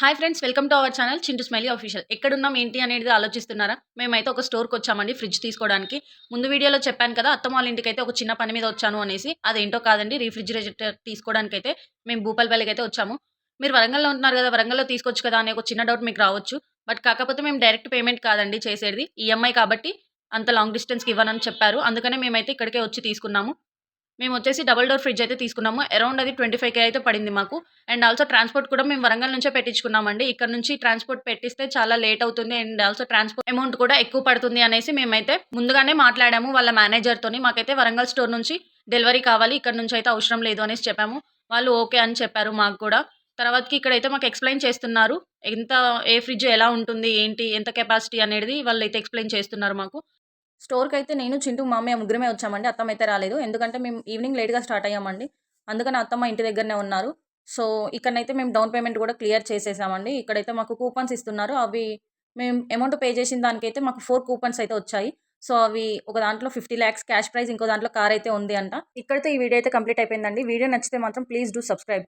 Hi friends welcome to our channel Chintu smiley official ఎక్కడున్నాం ఏంటి అనేది ఆలోచిస్తున్నారా? మేమైతే ఒక స్టోర్కి వచ్చామండి ఫ్రిడ్జ్ తీసుకోవడానికి. ముందు వీడియోలో చెప్పాను కదా అత్తమ్మ వాళ్ళ ఇంటికి అయితే ఒక చిన్న పని మీద వచ్చాను అనేసి అదేంటో కాదండి రీఫ్రిజిరేటర్ తీసుకోవడానికి అయితే మేము భూపాలపల్లికి అయితే వచ్చాము. మీరు వరంగల్లో ఉంటున్నారు కదా వరంగల్లో తీసుకోవచ్చు కదా అనే ఒక చిన్న డౌట్ మీకు రావచ్చు. బట్ కాకపోతే మేము డైరెక్ట్ పేమెంట్ కాదండి చేసేది ఈఎంఐ కాబట్టి అంత లాంగ్ డిస్టెన్స్కి ఇవ్వనని చెప్పారు. అందుకనే మేమైతే ఇక్కడికే వచ్చి తీసుకున్నాము. మేము వచ్చేసి డబుల్ డోర్ ఫ్రిడ్జ్ అయితే తీసుకున్నాము. అరౌండ్ అది ట్వంటీ ఫైవ్ కే అయితే పడింది మాకు. అండ్ ఆల్సో ట్రాన్స్పోర్ట్ కూడా మేము వరంగల్ నుంచే పెట్టించుకున్నామండి. ఇక్కడ నుంచి ట్రాన్స్పోర్ట్ పెట్టిస్తే చాలా లేట్ అవుతుంది. అండ్ ఆల్సో ట్రాన్స్పోర్ట్ అమౌంట్ కూడా ఎక్కువ పడుతుంది అనేసి మేమైతే ముందుగానే మాట్లాడాము వాళ్ళ మేనేజర్తోని మాకైతే వరంగల్ స్టోర్ నుంచి డెలివరీ కావాలి. ఇక్కడ నుంచి అయితే అవసరం లేదు అనేసి చెప్పాము. వాళ్ళు ఓకే అని చెప్పారు మాకు కూడా. తర్వాతకి ఇక్కడైతే మాకు ఎక్స్ప్లెయిన్ చేస్తున్నారు. ఎంత ఏ ఫ్రిడ్జ్ ఎలా ఉంటుంది ఏంటి ఎంత కెపాసిటీ అనేది వాళ్ళు అయితే ఎక్స్ప్లెయిన్ చేస్తున్నారు మాకు. స్టోర్కి అయితే నేను చింటూ మామయ్య ముగ్గురమే వచ్చామండి. అత్తమ్మ అయితే రాలేదు. ఎందుకంటే మేము ఈవినింగ్ లేట్గా స్టార్ట్ అయ్యామండి. అందుకని అత్తమ్మ ఇంటి దగ్గరనే ఉన్నారు. సో ఇక్కడనైతే మేము డౌన్ పేమెంట్ కూడా క్లియర్ చేసేసామండి. ఇక్కడైతే మాకు కూపన్స్ ఇస్తున్నారు. అవి మేము అమౌంట్ పే చేసిన దానికైతే మాకు ఫోర్ కూపన్స్ అయితే వచ్చాయి. సో అవి ఒక దాంట్లో ఫిఫ్టీ ల్యాక్స్ క్యాష్ ప్రైజ్ ఇంకో దాంట్లో కార్ అయితే ఉంది అంట. ఇక్కడితో ఈ వీడియో అయితే కంప్లీట్ అయిపోయిందండి. వీడియో నచ్చితే మాత్రం ప్లీజ్ డూ సబ్స్క్రైబ్.